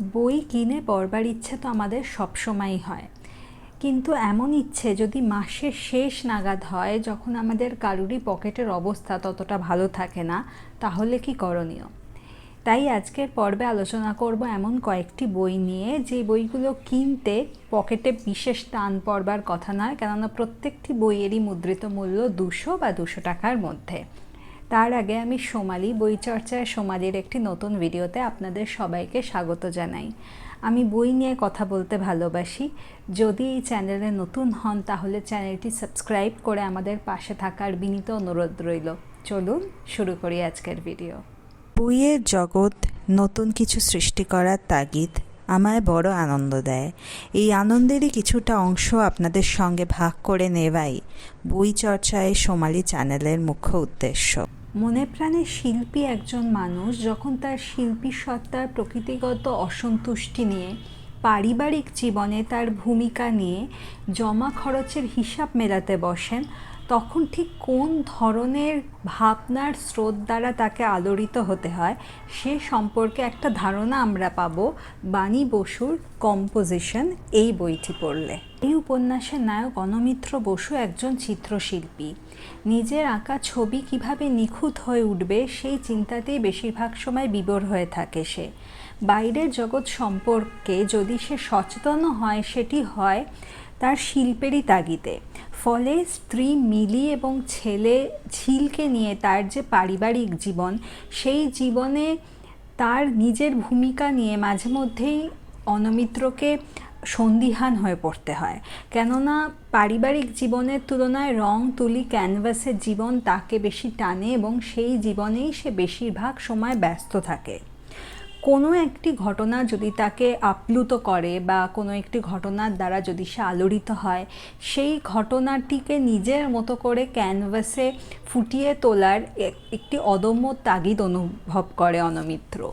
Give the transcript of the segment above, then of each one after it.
বই কিনে পড়বার ইচ্ছে তো আমাদের সবসময়ই হয়। কিন্তু এমন ইচ্ছে যদি মাসের শেষ নাগাদ হয়, যখন আমাদের কারুরই পকেটের অবস্থা ততটা ভালো থাকে না, তাহলে কি করণীয়? তাই আজকের পর্বে আলোচনা করব এমন কয়েকটি বই নিয়ে, যে বইগুলো কিনতে পকেটে বিশেষ টান পড়বার কথা নয়, কেননা প্রত্যেকটি বইয়েরই মুদ্রিত মূল্য দুশো বা দুশো টাকার মধ্যে। তার আগে আমি সোমালি বই চর্চায় সোমালির একটি নতুন ভিডিওতে আপনাদের সবাইকে স্বাগত জানাই। আমি বই নিয়ে কথা বলতে ভালোবাসি। যদি এই চ্যানেলে নতুন হন, তাহলে চ্যানেলটি সাবস্ক্রাইব করে আমাদের পাশে থাকার বিনীত অনুরোধ রইল। চলুন শুরু করি আজকের ভিডিও। বইয়ের জগৎ নতুন কিছু সৃষ্টি করার তাগিদ আমায় বড় আনন্দ দেয়। এই আনন্দেরই কিছুটা অংশ আপনাদের সঙ্গে ভাগ করে নেওয়াই বই চর্চায় সোমালি চ্যানেলের মুখ্য উদ্দেশ্য। মনে প্রাণে শিল্পী একজন মানুষ যখন তার শিল্পী সত্তার প্রকৃতিগত অসন্তুষ্টি নিয়ে, পারিবারিক জীবনে তার ভূমিকা নিয়ে জমা খরচের হিসাব মেলাতে বসেন তখন ঠিক কোন ধরনের ভাবনার স্রোত দ্বারা তাকে আলোড়িত হতে হয়, সে সম্পর্কে একটা ধারণা আমরা পাবো। বাণী বসুর কম্পোজিশন এই বইটি পড়লে। এই উপন্যাসের নায়ক অনমিত্র বসু একজন চিত্রশিল্পী। নিজের আঁকা ছবি কীভাবে নিখুঁত হয়ে উঠবে, সেই চিন্তাতেই বেশিরভাগ সময় বিবর হয়ে থাকে সে। বাইরের জগৎ সম্পর্কে যদি সে সচেতন হয়, সেটি হয় তার শিল্পেরই তাগিদে। ফলে স্ত্রী মিলি এবং ছেলে ঝিলকে নিয়ে তার যে পারিবারিক জীবন, সেই জীবনে তার নিজের ভূমিকা নিয়ে মাঝে মধ্যেই অনমিত্রকে সন্দিহান হয়ে পড়তে হয়। কেননা পারিবারিক জীবনের তুলনায় রং, তুলি, ক্যানভাসের জীবন তাকে বেশি টানে এবং সেই জীবনেই সে বেশিরভাগ সময় ব্যস্ত থাকে। কোনো একটি ঘটনা যদি তাকে আপ্লুত করে বা কোনো একটি ঘটনার দ্বারা যদি সে আলোড়িত হয়, সেই ঘটনাটিকে নিজের মতো করে ক্যানভাসে ফুটিয়ে তোলার একটি অদম্য তাগিদ অনুভব করে অনমিত্র।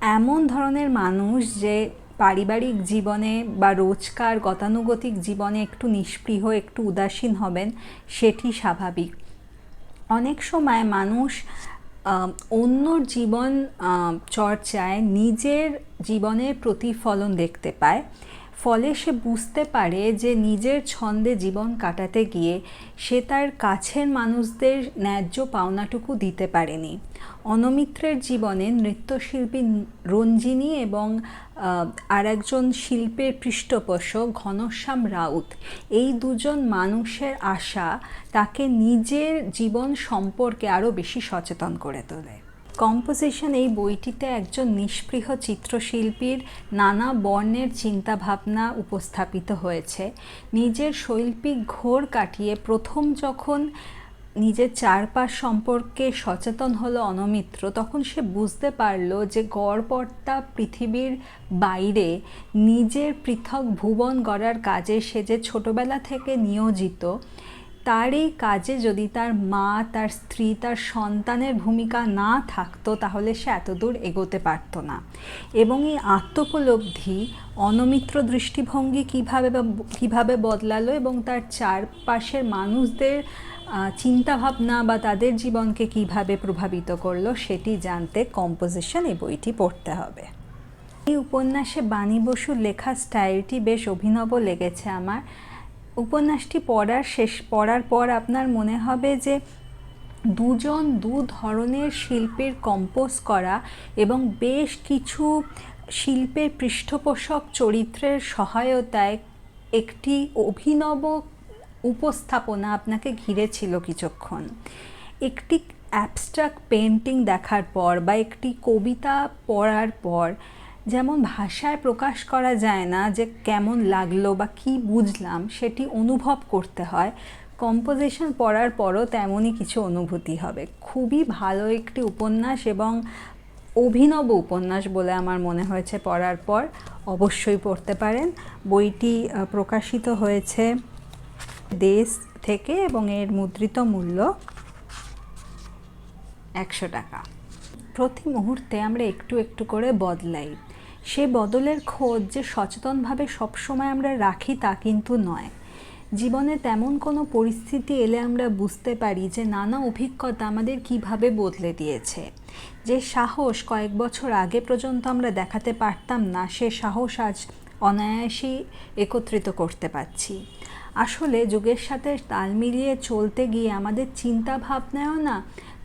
এমন ধরনের মানুষ যে পারিবারিক জীবনে বা রোজকার গতানুগতিক জীবনে একটু নিষ্পৃহ একটু উদাসীন হবেন, সেটি স্বাভাবিক। অনেক সময় মানুষ অন্যর জীবন চর্চায় নিজের জীবনের প্রতিফলন দেখতে পায়। ফলে সে বুঝতে পারে যে নিজের ছন্দে জীবন কাটাতে গিয়ে সে তার কাছের মানুষদের ন্যায্য পাওনাটুকু দিতে পারেনি। অনমিত্রের জীবনে নৃত্যশিল্পী রঞ্জিনী এবং আর একজন শিল্পের পৃষ্ঠপোষক ঘনশ্যাম রাউত, এই দুজন মানুষের আশা তাকে নিজের জীবন সম্পর্কে আরও বেশি সচেতন করে তোলে। কম্পোজিশন এই বইটিতে একজন নিষ্পৃহ চিত্রশিল্পীর নানা বর্ণের চিন্তাভাবনা উপস্থাপিত হয়েছে। নিজের শৈল্পিক ঘোর কাটিয়ে প্রথম যখন নিজের চারপাশ সম্পর্কে সচেতন হলো অনমিত্র, তখন সে বুঝতে পারল যে গড়পর্তা পৃথিবীর বাইরে নিজের পৃথক ভুবন গড়ার কাজে সে যে ছোটবেলা থেকে নিয়োজিত তার এই কাজে যদি তার মা, তার স্ত্রী, তার সন্তানের ভূমিকা না থাকতো, তাহলে সে এতদূর এগোতে পারত না। এবং এই আত্মোপলব্ধি অনমিত্র দৃষ্টিভঙ্গি কীভাবে কীভাবে বদলালো এবং তার চারপাশের মানুষদের চিন্তাভাবনা বা তাদের জীবনকে কীভাবে প্রভাবিত করল সেটি জানতে কম্পোজিশন এই বইটি পড়তে হবে। এই উপন্যাসে বাণী বসুর লেখা স্টাইলটি বেশ অভিনব লেগেছে আমার। উপন্যাসটি পড়ার শেষ, পড়ার পর আপনার মনে হবে যে দুজন দু ধরনের শিল্পের কম্পোজ করা এবং বেশ কিছু শিল্পের পৃষ্ঠপোষক চরিত্রের সহায়তায় একটি অভিনব উপস্থাপনা আপনাকে ঘিরেছিল কিছুক্ষণ। একটি অ্যাবস্ট্রাক্ট পেন্টিং দেখার পর বা একটি কবিতা পড়ার পর যেমন ভাষায় প্রকাশ করা যায় না যে কেমন লাগল বা কি বুঝলাম, সেটি অনুভব করতে হয়। কম্পোজিশন পড়ার পরও তেমনই কিছু অনুভূতি হবে। খুবই ভালো একটি উপন্যাস এবং অভিনব উপন্যাস বলে আমার মনে হয়েছে পড়ার পর। অবশ্যই পড়তে পারেন। বইটি প্রকাশিত হয়েছে দেশ থেকে এবং এর মুদ্রিত মূল্য একশো টাকা। প্রতি মুহূর্তে আমরা একটু একটু করে বদলাই। সে বদলের খোঁজ যে সচেতনভাবে সবসময় আমরা রাখি তা কিন্তু নয়। জীবনে তেমন কোনো পরিস্থিতি এলে আমরা বুঝতে পারি যে নানা অভিজ্ঞতা আমাদের কীভাবে বদলে দিয়েছে। যে সাহস কয়েক বছর আগে পর্যন্ত আমরা দেখাতে পারতাম না, সে সাহস আজ অনায়াসেই একত্রিত করতে পারছি। আসলে যুগের সাথে তাল মিলিয়ে চলতে গিয়ে আমাদের চিন্তা ভাবনায়ও না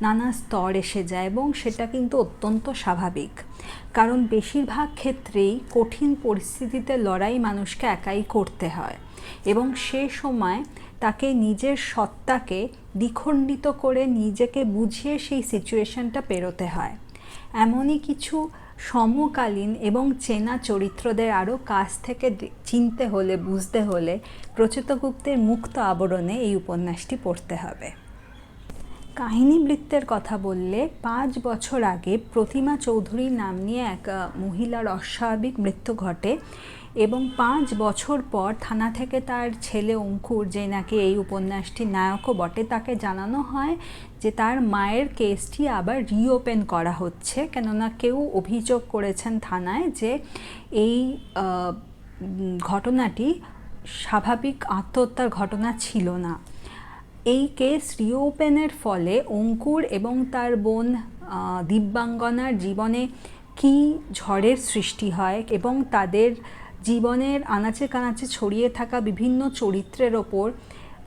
নানা স্তর এসে যায় এবং সেটা কিন্তু অত্যন্ত স্বাভাবিক। কারণ বেশিরভাগ ক্ষেত্রেই কঠিন পরিস্থিতিতে লড়াই মানুষকে একাই করতে হয় এবং সে সময় তাকে নিজের সত্তাকে দ্বিখণ্ডিত করে নিজেকে বুঝিয়ে সেই সিচুয়েশনটা পেরোতে হয়। এমনই কিছু সমকালীন এবং চেনা চরিত্রদের আরও কাছ থেকে চিনতে হলে, বুঝতে হলে প্রচিতগুপ্তের মুক্ত আবরণে এই উপন্যাসটি পড়তে হবে। কাহিনী বৃত্তের কথা বললে পাঁচ বছর আগে প্রতিমা চৌধুরী নাম নিয়ে এক মহিলার অস্বাভাবিক মৃত্যু ঘটে এবং পাঁচ বছর পর থানা থেকে তার ছেলে অঙ্কুর, যে নাকি এই উপন্যাসটির নায়কও বটে, তাকে জানানো হয় যে তার মায়ের কেসটি আবার রিওপেন করা হচ্ছে। কেননা কেউ অভিযোগ করেছেন থানায় যে এই ঘটনাটি স্বাভাবিক আত্মহত্যার ঘটনা ছিল না। এই কেস রিওপেনের ফলে অঙ্কুর এবং তার বোন দিব্যাঙ্গনার জীবনে কী ঝড়ের সৃষ্টি হয় এবং তাদের জীবনের আনাচে কানাচে ছড়িয়ে থাকা বিভিন্ন চরিত্রের ওপর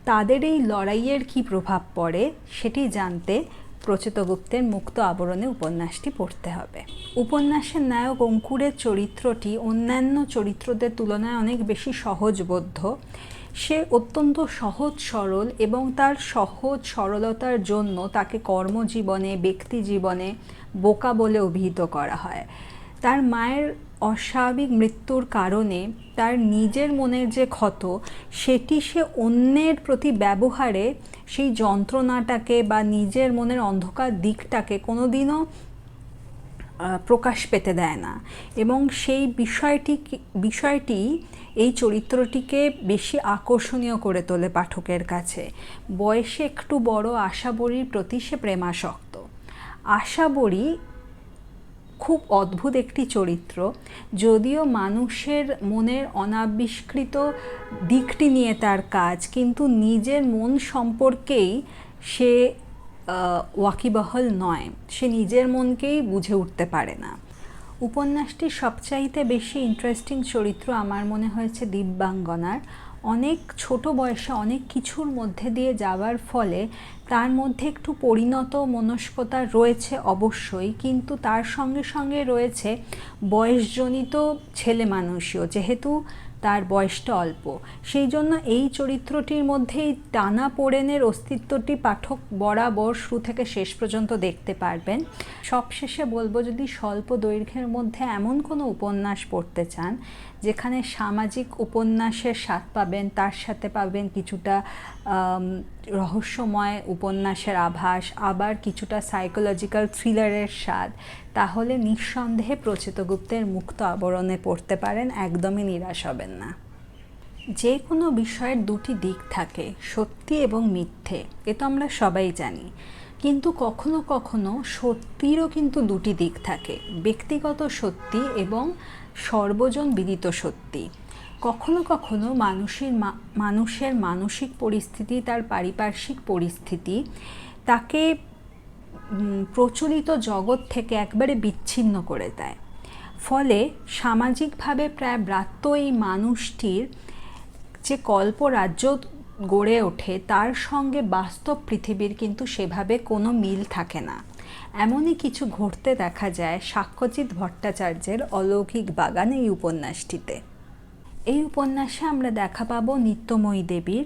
তাদের এই লড়াইয়ের কী প্রভাব পড়ে সেটি জানতে প্রচিতগুপ্তের মুক্ত আবরণে উপন্যাসটি পড়তে হবে। উপন্যাসের নায়ক অঙ্কুরের চরিত্রটি অন্যান্য চরিত্রদের তুলনায় অনেক বেশি সহজবোধ্য। সে অত্যন্ত সহজ সরল এবং তার সহজ সরলতার জন্য তাকে কর্মজীবনে ব্যক্তি জীবনে বোকা বলে অভিহিত করা হয়। তার মায়ের অস্বাভাবিক মৃত্যুর কারণে তার নিজের মনের যে ক্ষত সেটি সে অন্যের প্রতি ব্যবহারে সেই যন্ত্রণাটাকে বা নিজের মনের অন্ধকার দিকটাকে কোনোদিনও আহ, প্রকাশ পেতে দেয় না। এবং সেই বিষয়টি বিষয়টি এই চরিত্রটিকে বেশি আকর্ষণীয় করে তোলে পাঠকের কাছে। বয়সে একটু বড় আশাবরীর প্রতি সে প্রেমাসক্ত। আশাবরী খুব অদ্ভুত একটি চরিত্র, যদিও মানুষের মনের অনাবিষ্কৃত দিকটি নিয়ে তার কাজ, কিন্তু নিজের মন সম্পর্কেই সে ওয়াকিবহল নয়। সে নিজের মনকেই বুঝে উঠতে পারে না। উপন্যাসটির সবচাইতে বেশি ইন্টারেস্টিং চরিত্র আমার মনে হয়েছে দিব্যাঙ্গনার। অনেক ছোট বয়সে অনেক কিছুর মধ্যে দিয়ে যাওয়ার ফলে তার মধ্যে একটু পরিণত মনস্কতা রয়েছে অবশ্যই, কিন্তু তার সঙ্গে সঙ্গে রয়েছে বয়সজনিত ছেলে মানুষও যেহেতু তার বয়সটা অল্প। সেই জন্য এই চরিত্রটির মধ্যেই টানা পোড়েনের অস্তিত্বটি পাঠক বরাবর শুরু থেকে শেষ পর্যন্ত দেখতে পারবেন। সবশেষে বলব যদি স্বল্প দৈর্ঘ্যের মধ্যে এমন কোনো উপন্যাস পড়তে চান যেখানে সামাজিক উপন্যাসের স্বাদ পাবেন, তার সাথে পাবেন কিছুটা রহস্যময় উপন্যাসের আভাস, আবার কিছুটা সাইকোলজিক্যাল থ্রিলারের স্বাদ। তাহলে নিঃসন্দেহে প্রচিতগুপ্তের মুক্ত আবরণে পড়তে পারেন, একদমই নিরাশ হবেন না। যে কোনো বিষয়ের দুটি দিক থাকে, সত্যি এবং মিথ্যে, এ তো আমরা সবাই জানি। কিন্তু কখনো কখনো সত্যিরও কিন্তু দুটি দিক থাকে, ব্যক্তিগত সত্যি এবং সর্বজন বিদিত সত্যি। কখনো কখনো মানুষের মানুষের মানসিক পরিস্থিতি, তার পারিপার্শ্বিক পরিস্থিতি, তাকে প্রচলিত জগৎ থেকে একবারে বিচ্ছিন্ন করে দেয়। ফলে সামাজিকভাবে প্রায় ব্রাত্য এই মানুষটির যে কল্পরাজ্য গড়ে ওঠে, তার সঙ্গে বাস্তব পৃথিবীর কিন্তু সেভাবে কোনো মিল থাকে না। এমনই কিছু ঘটতে দেখা যায় সাক্ষ্যজিৎ ভট্টাচার্যের অলৌকিক বাগান এই উপন্যাসটিতে। এই উপন্যাসে আমরা দেখা পাবো নিত্যময়ী দেবীর।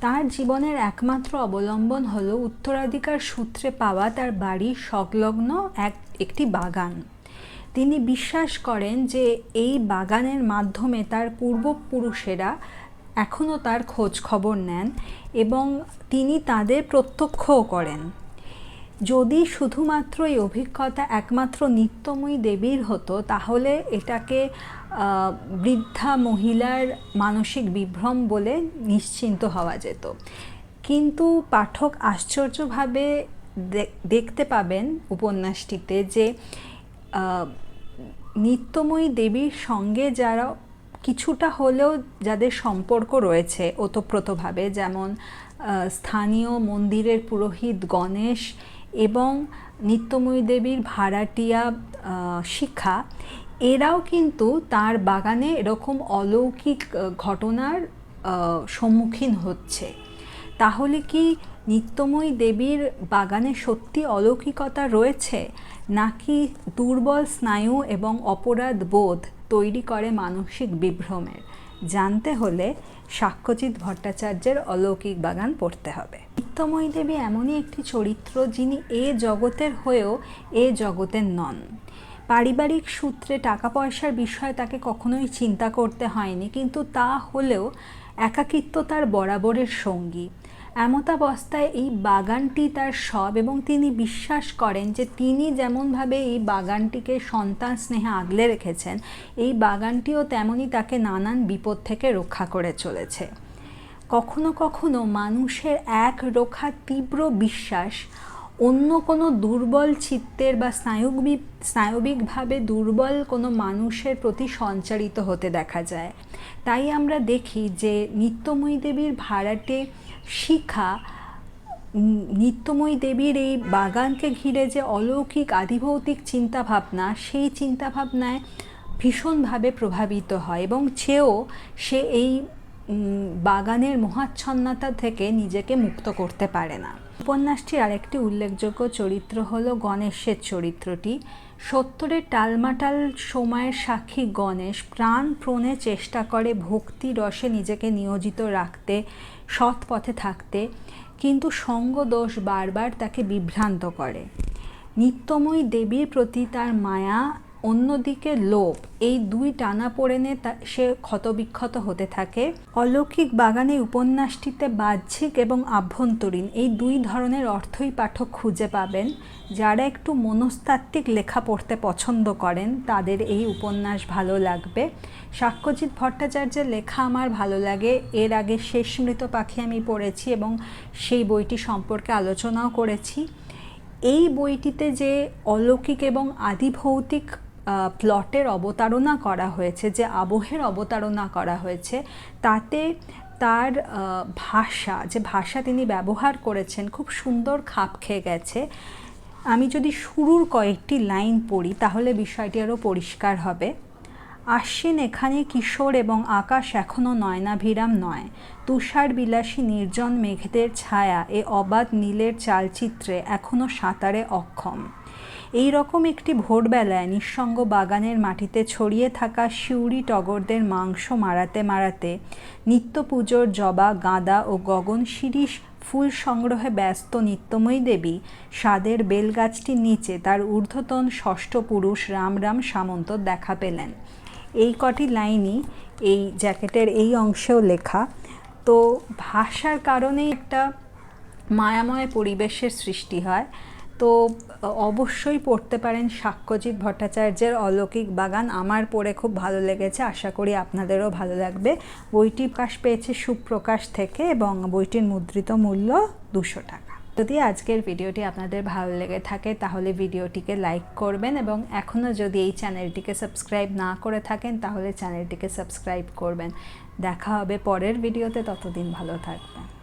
তার জীবনের একমাত্র অবলম্বন হল উত্তরাধিকার সূত্রে পাওয়া তার বাড়ির সংলগ্ন এক, একটি বাগান। তিনি বিশ্বাস করেন যে এই বাগানের মাধ্যমে তার পূর্বপুরুষেরা এখনও তার খোঁজ খবর নেন এবং তিনি তাদের প্রত্যক্ষও করেন। যদি শুধুমাত্র এই অভিজ্ঞতা একমাত্র নিত্যময়ী দেবীর হতো, তাহলে এটাকে বৃদ্ধা মহিলার মানসিক বিভ্রম বলে নিশ্চিন্ত হওয়া যেত। কিন্তু পাঠক আশ্চর্যভাবে দেখতে পাবেন উপন্যাসটিতে যে নিত্যময়ী দেবীর সঙ্গে যারা কিছুটা হলেও যাদের সম্পর্ক রয়েছে ওতপ্রোতভাবে, যেমন স্থানীয় মন্দিরের পুরোহিত গণেশ এবং নিত্যময়ী দেবীর ভাড়াটিয়া শিখা, এরাও কিন্তু তার বাগানে এরকম অলৌকিক ঘটনার সম্মুখীন হচ্ছে। তাহলে কি নিত্যময়ী দেবীর বাগানে সত্যি অলৌকিকতা রয়েছে? নাকি দুর্বল স্নায়ু এবং অপরাধ বোধ তৈরি করে মানসিক বিভ্রমের। জানতে হলে সাক্ষ্যজিৎ ভট্টাচার্যের অলৌকিক বাগান পড়তে হবে। নিত্যময়ী দেবী এমনই একটি চরিত্র যিনি এ জগতের হয়েও এ জগতের নন। পারিবারিক সূত্রে টাকা পয়সার বিষয়ে তাকে কখনোই চিন্তা করতে হয়নি, কিন্তু তা হলেও একাকিত্ব তার বরাবরের সঙ্গী। এমতাবস্থায় এই বাগানটি তার সব এবং তিনি বিশ্বাস করেন যে তিনি যেমনভাবে এই বাগানটিকে সন্তান স্নেহে আগলে রেখেছেন, এই বাগানটিও তেমনই তাকে নানান বিপদ থেকে রক্ষা করে চলেছে। কখনো কখনো মানুষের এক রোখা তীব্র বিশ্বাস অন্য কোনো দুর্বল চিত্তের বা স্নায়ুবিক স্নায়বিকভাবে দুর্বল কোনো মানুষের প্রতি সঞ্চারিত হতে দেখা যায়। তাই আমরা দেখি যে নিত্যময়ী দেবীর ভাড়াটে শিখা নিত্যময়ী দেবীর এই বাগানকে ঘিরে যে অলৌকিক আদিভৌতিক চিন্তাভাবনা, সেই চিন্তাভাবনায় ভীষণভাবে প্রভাবিত হয় এবং সেও সে এই বাগানের মহাচ্ছন্নতা থেকে নিজেকে মুক্ত করতে পারে না। উপন্যাসটির আরেকটি উল্লেখযোগ্য চরিত্র হল গণেশের চরিত্রটি। সত্তরের টালমাটাল সময়ের সাক্ষী গণেশ প্রাণপ্রণে চেষ্টা করে ভক্তি রসে নিজেকে নিয়োজিত রাখতে, সৎ পথে থাকতে, কিন্তু সঙ্গদোষ বারবার তাকে বিভ্রান্ত করে। নিত্যময়ী দেবীর প্রতি তার মায়া অন্যদিকে লোভ, এই দুই টানা পড়েনে সে ক্ষতবিক্ষত হতে থাকে। অলৌকিক বাগানে উপন্যাসটিতে বাহ্যিক এবং আভ্যন্তরীণ এই দুই ধরনের অর্থই পাঠক খুঁজে পাবেন। যারা একটু মনস্তাত্ত্বিক লেখা পড়তে পছন্দ করেন, তাদের এই উপন্যাস ভালো লাগবে। সাক্ষ্যজিৎ ভট্টাচার্যের লেখা আমার ভালো লাগে। এর আগে শেষ মৃত পাখি আমি পড়েছি এবং সেই বইটি সম্পর্কে আলোচনাও করেছি। এই বইটিতে যে অলৌকিক এবং আদিভৌতিক প্লটের অবতারণা করা হয়েছে, যে আবহের অবতারণা করা হয়েছে, তাতে তার ভাষা, যে ভাষা তিনি ব্যবহার করেছেন, খুব সুন্দর খাপ খেয়ে গেছে। আমি যদি শুরুর কয়েকটি লাইন পড়ি, তাহলে বিষয়টি আরও পরিষ্কার হবে। আশ্বিন এখানে কিশোর এবং আকাশ এখনও নয়নাভিরাম নয়। তুষার বিলাসী নির্জন মেঘদের ছায়া, এ অবাধ নীলের চালচিত্রে এখনও সাঁতারে অক্ষম। এই রকম একটি ভোরবেলায় নিঃসঙ্গ বাগানের মাটিতে ছড়িয়ে থাকা শিউরি টগরদের মাংস মারাতে মারাতে নিত্য পুজোর জবা, গাঁদা ও গগন শিরিষ ফুল সংগ্রহে ব্যস্ত নিত্যময়ী দেবী স্বাদের বেলগাছটির নিচে তার ঊর্ধ্বতন ষষ্ঠ পুরুষ রাম রাম সামন্ত দেখা পেলেন। এই কটি লাইনই এই জ্যাকেটের এই অংশেও লেখা। তো ভাষার কারণেই একটা মায়াময় পরিবেশের সৃষ্টি হয়। তো অবশ্যই পড়তে পারেন সাক্ষ্যজিৎ ভট্টাচার্যের অলৌকিক বাগান। আমার পড়ে খুব ভালো লেগেছে, আশা করি আপনাদেরও ভালো লাগবে। বইটি প্রকাশ পেয়েছে সুপ্রকাশ থেকে এবং বইটির মুদ্রিত মূল্য দুশো টাকা। যদি আজকের ভিডিওটি আপনাদের ভালো লেগে থাকে, তাহলে ভিডিওটিকে লাইক করবেন এবং এখনও যদি এই চ্যানেলটিকে সাবস্ক্রাইব না করে থাকেন, তাহলে চ্যানেলটিকে সাবস্ক্রাইব করবেন। দেখা হবে পরের ভিডিওতে, ততদিন ভালো থাকবেন।